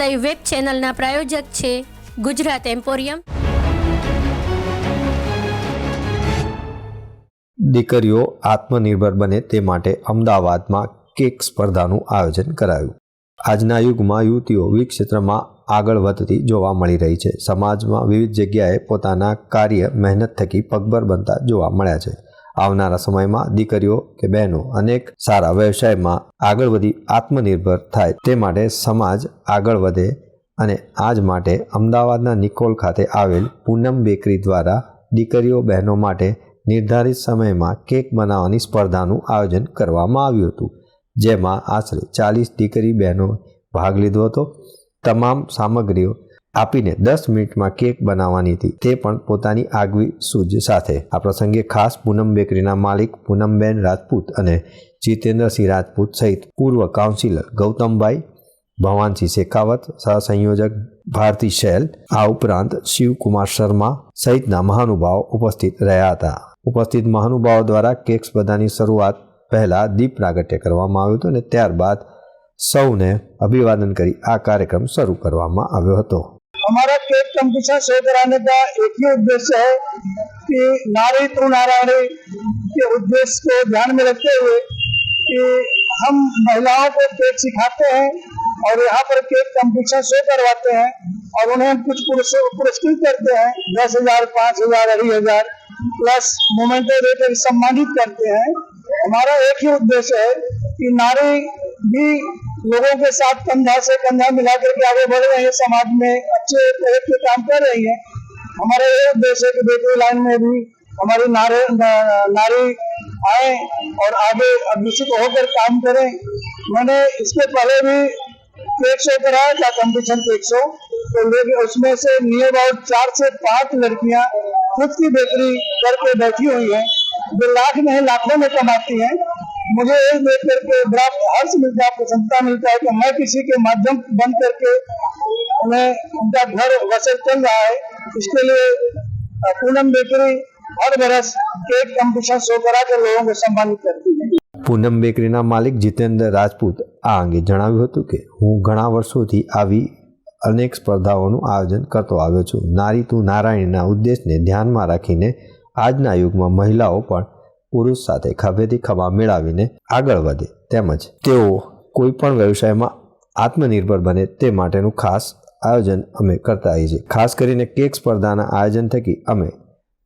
Live web ચેનલના પ્રાયોજક છે Gujarat emporium દીકરીઓ આત્મનિર્ભર બને તે માટે અમદાવાદમાં કેક સ્પર્ધાનું આયોજન કરાયું. આજના યુગમાં યુવતીઓ વિવિધ ક્ષેત્રમાં આગળ વધતી જોવા મળી રહી છે. સમાજમાં વિવિધ જગ્યાએ પોતાના કાર્ય મહેનત થકી પગભર બનતા જોવા મળ્યા છે. આવનારા સમયમાં દીકરીઓ કે બહેનો અનેક સારા વ્યવસાયમાં આગળ વધી આત્મનિર્ભર થાય. તે માટે સમાજ આગળ વધે અને આજ માટે અમદાવાદના નિકોલ ખાતે આવેલ પૂનમ બેકરી દ્વારા દીકરીઓ બહેનો માટે નિર્ધારિત સમયમાં કેક બનાવવાની સ્પર્ધાનું આયોજન કરવામાં આવ્યું હતું, જેમાં આશરે ચાલીસ દીકરી બહેનો ભાગ લીધો હતો. તમામ સામગ્રીઓ આપીને દસ મિનિટમાં કેક બનાવવાની હતી. તે પણ પોતાની આગવી સૂઝ સાથે. આ પ્રસંગે ખાસ પૂનમ બેકરીના માલિક પૂનમબેન રાજપૂત અને જીતેન્દ્રસિંહ રાજપૂત સહિત પૂર્વ કાઉન્સિલર ગૌતમભાઈ ભવાનસિંહ શેખાવત, સહસંયોજક ભારતી શૈલ, આ ઉપરાંત શિવકુમાર શર્મા સહિતના મહાનુભાવો ઉપસ્થિત રહ્યા હતા. ઉપસ્થિત મહાનુભાવો દ્વારા કેક્સ બધાની શરૂઆત પહેલા દીપ પ્રાગટ્ય કરવામાં આવ્યું હતું અને ત્યારબાદ સૌને અભિવાદન કરી આ કાર્યક્રમ શરૂ કરવામાં આવ્યો હતો. हमारा केक कंपटीशन शो कराने का एक ही उद्देश्य है कि नारी तू नारायणी के उद्देश्य को ध्यान में रखते हुए कि हम महिलाओं को केक सिखाते हैं और यहाँ पर केक कंपटीशन शो करवाते हैं और उन्हें हम कुछ पुरस्कृत करते हैं। दस हज़ार, पाँच हज़ार, अढ़ी हज़ार प्लस मोमेंटो देकर सम्मानित करते हैं। हमारा एक ही उद्देश्य है कि नारी भी लोगों के साथ कंधा से कंधा मिला करके आगे बढ़ रहे हैं समाज में। अच्छे तरह के काम कर रही है। हमारे है कि बेटी लाइन में भी हमारी नारे नारी आए और आगे अग्रसित होकर काम करें। मैंने इसके पहले भी एक सौ कराया था कंपटीशन केक शो तो उसमें से नियर अबाउट चार से पाँच लड़कियाँ खुद की बेकरी करके बैठी हुई हैं, जो लाख नहीं, लाखों में कमाती हैं। मुझे ये देख करके बड़ा हर्ष मिलता है, प्रसन्नता मिलता है कि मैं किसी के माध्यम बन करके उन्हें उनका घर बसर चल रहा है इसके लिए अ, पूनम बेकरी हर बरस केक कंपटीशन शो करा कर लोगों को सम्मानित करती है પૂનમ બેકરીના માલિક જીતેન્દ્ર રાજપૂત આ અંગે જણાવ્યું હતું કે હું ઘણા વર્ષોથી આવી અનેક સ્પર્ધાઓનું આયોજન કરતો આવ્યો છું નારી તું નારાયણના ઉદ્દેશને ધ્યાનમાં રાખીને આજના યુગમાં મહિલાઓ પણ પુરુષ સાથે ખભેથી ખભા મેળવીને આગળ વધે તેમજ તેઓ કોઈ પણ વ્યવસાયમાં આત્મનિર્ભર બને તે માટેનું ખાસ આયોજન અમે કરતા આવીએ છીએ. ખાસ કરીને કેક સ્પર્ધાના આયોજન થકી અમે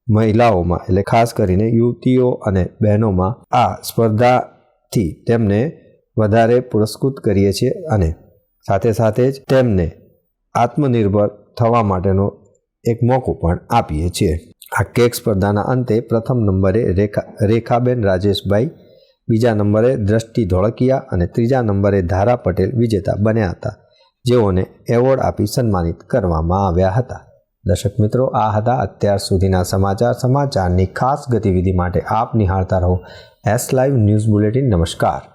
મહિલાઓમાં, એટલે ખાસ કરીને યુવતીઓ અને બહેનોમાં આ સ્પર્ધાથી તેમને વધારે પુરસ્કૃત કરીએ છીએ અને સાથે સાથે જ તેમને આત્મનિર્ભર થવા માટેનો એક મોકો પણ આપીએ છીએ. આ કેક સ્પર્ધાના અંતે પ્રથમ નંબરે રેખા, રેખાબેન રાજેશભાઈ બીજા નંબરે દ્રષ્ટિ ધોળકિયા અને ત્રીજા નંબરે ધારા પટેલ વિજેતા બન્યા હતા. જેઓને એવોર્ડ આપી સન્માનિત કરવામાં આવ્યા હતા. દર્શક મિત્રો, આ હતા અત્યાર સુધીના સમાચાર. સમાચારની ખાસ ગતિવિધિ માટે આપ નિહાળતા રહો. એસ લાઈવ ન્યૂઝ બુલેટિન નમસ્કાર.